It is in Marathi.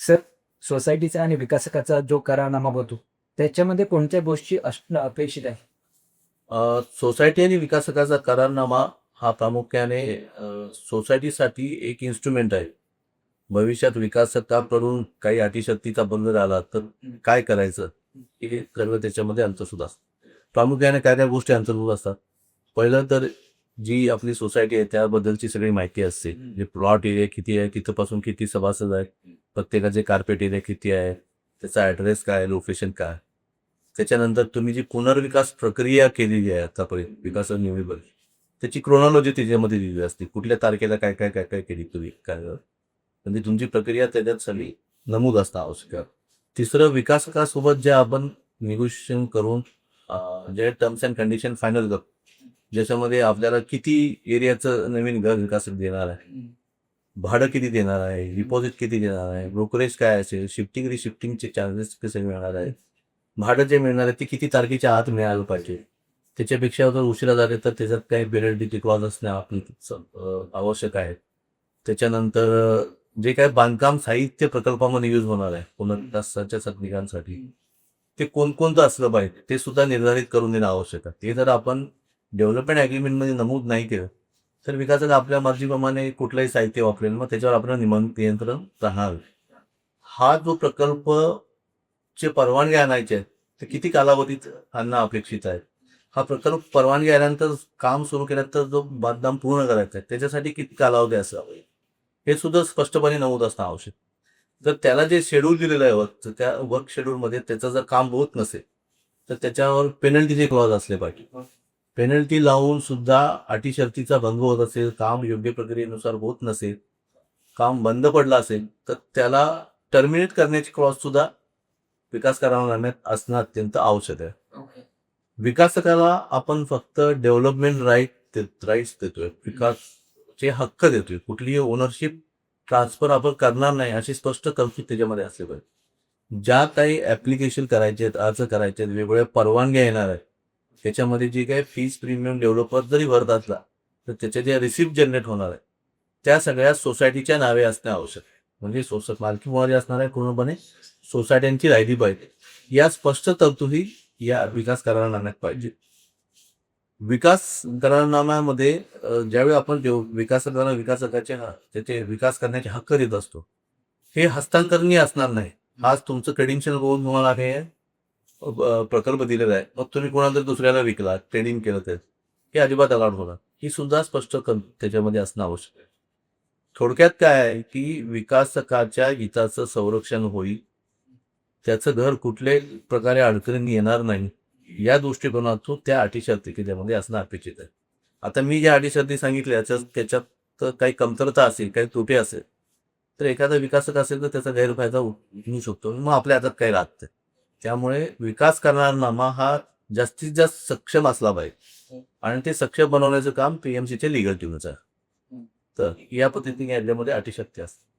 सर सोसायटीचा आणि विकासकाचा जो करारनामा होतो त्याच्यामध्ये कोणत्या गोष्टी असणं अपेक्षित आहे? सोसायटी आणि विकासकाचा करारनामा हा प्रामुख्याने सोसायटीसाठी एक इन्स्ट्रुमेंट आहे. भविष्यात विकासकाकडून काही अटीशक्तीचा बंद झाला तर काय करायचं? हे सर्व त्याच्यामध्ये अंतर्भूत असतं. प्रामुख्याने काय काय गोष्टी अंतर्भूत असतात? पहिलं तर जी आपली सोसायटी आहे त्याबद्दलची सगळी माहिती असते. जे प्लॉट एरिया किती आहे तिथपासून किती सभासद आहेत प्रत्येकाचे कार्पेट एरिया किती आहे त्याचा ॲड्रेस काय लोकेशन काय? त्याच्यानंतर तुम्ही जी पुनर्विकास प्रक्रिया केलेली आहे आतापर्यंत विकास निवडीवर त्याची क्रोनॉलॉजी त्याच्यामध्ये दिली असते. कुठल्या तारखेला काय काय काय काय केली तुम्ही? काय? म्हणजे तुमची प्रक्रिया त्याच्यात सगळी नमूद असतं आवश्यक आहे. तिसरं विकासकासोबत जे आपण निगोशिएशन करून जे टर्म्स अँड कंडिशन फायनल करतो ज्याच्यामध्ये आपल्याला किती एरियाचं नवीन घर विकास देणार आहे? भाडं किती देणार आहे? डिपॉझिट किती देणार आहे? ब्रोकरेज काय असेल? शिफ्टिंग रिशिफ्टिंगचे चार्जेस कसे मिळणार आहे भाडं जे मिळणार आहे ते किती तारखेच्या आत मिळालं पाहिजे? त्याच्यापेक्षा जर उशिरा झाले तर त्याच्यात काही पेनल्टी क्लॉज असणे आवश्यक आहे. त्याच्यानंतर जे काही बांधकाम साहित्य प्रकल्पामध्ये यूज होणार आहे पुनर्विकासाच्या सदनिकांसाठी ते कोणकोणतं असलं पाहिजे ते सुद्धा निर्धारित करून देणं आवश्यक आहे. ते जर आपण डेव्हलपमेंट ॲग्रीमेंटमध्ये नमूद नाही केलं तर विकासात आपल्या मर्जीप्रमाणे कुठलंही साहित्य वापरेल मग त्याच्यावर आपलं निमन नियंत्रण राहणार हा जो प्रकल्प चे परवानगी आणायचे आहेत ते किती कालावधीत आणणं अपेक्षित आहे? हा प्रकल्प परवानगी आल्यानंतर काम सुरू केल्यानंतर जो बांधकाम पूर्ण करायचा आहे त्याच्यासाठी किती कालावधी असावा? हे सुद्धा स्पष्टपणे नमूद असणं आवश्यक. जर त्याला जे शेड्यूल दिलेलं आहे वर्क त्या वर्क शेड्यूलमध्ये त्याचं जर काम होत नसेल तर त्याच्यावर पेनल्टीचे क्लॉज असले पाहिजे. पेनल्टी लावून सुद्धा अटी शर्तीचा भंग होत असेल काम योग्य प्रक्रियेनुसार होत नसेल काम बंद पडलं असेल तर त्याला टर्मिनेट करण्याची क्लॉज सुद्धा विकास करारनाम्यात असणं अत्यंत आवश्यक आहे. विकासकाला आपण फक्त डेव्हलपमेंट राईट राईट्स देतोय. विकासचे हक्क देतोय. कुठलीही ओनरशिप ट्रान्सफर आपण करणार नाही अशी स्पष्ट तरतूद त्याच्यामध्ये असले पाहिजे. ज्या काही ऍप्लिकेशन करायचे आहेत अर्ज करायचे आहेत वेगवेगळ्या परवानग्या येणार आहेत त्याच्यामध्ये जी काही फीस प्रीमियम डेव्हलपर जरी भरत असला तर त्याचे जे रिसिप्ट जनरेट होणार आहे त्या सगळ्या सोसायटीच्या नावे असणे आवश्यक आहे. म्हणजे सोस मालकीमुळे असणार आहे पूर्णपणे सोसायट्यांची राहिली पाहिजे. या स्पष्ट तरतुदी या विकास करारनाम्यात पाहिजे. विकास करारनाम्यामध्ये ज्यावेळी आपण जेव- विकास विकासकाचे त्याचे विकास करण्याचे हक्क देत असतो हे हस्तांतरणीय असणार नाही. आज तुमचं क्रेडिन्शियल बघून तुम्हाला हे प्रकल्प दिलेला आहे. मग तुम्ही कोणाला तरी दुसऱ्याला विकला ट्रेडिंग केलं तर हे अजिबात अलाउड होणार. ही सुद्धा स्पष्ट त्याच्यामध्ये असणं आवश्यक आहे. थोडक्यात काय आहे की विकासकाच्या हिताचं संरक्षण होईल त्याचं घर कुठल्याही प्रकारे अडचणी येणार नाही या दृष्टिकोनातून त्या अटी शर्ती त्याच्यामध्ये असणं अपेक्षित आहे. आता मी ज्या अटीशर्ती सांगितल्या त्याच्यात त्याच्यात तर काही कमतरता असेल काही तुटे असेल तर एखादा विकासक असेल तर त्याचा गैरफायदा होऊ शकतो मग आपल्या हातात काही राहत नाही. त्यामुळे विकास करणारनामा हा जास्तीत जास्त सक्षम असला पाहिजे. आणि ते सक्षम बनवण्याचं काम पीएमसीचे लिगल टीमचं आहे. तर या पद्धतीने याच्यामध्ये अटीशक्ती असते.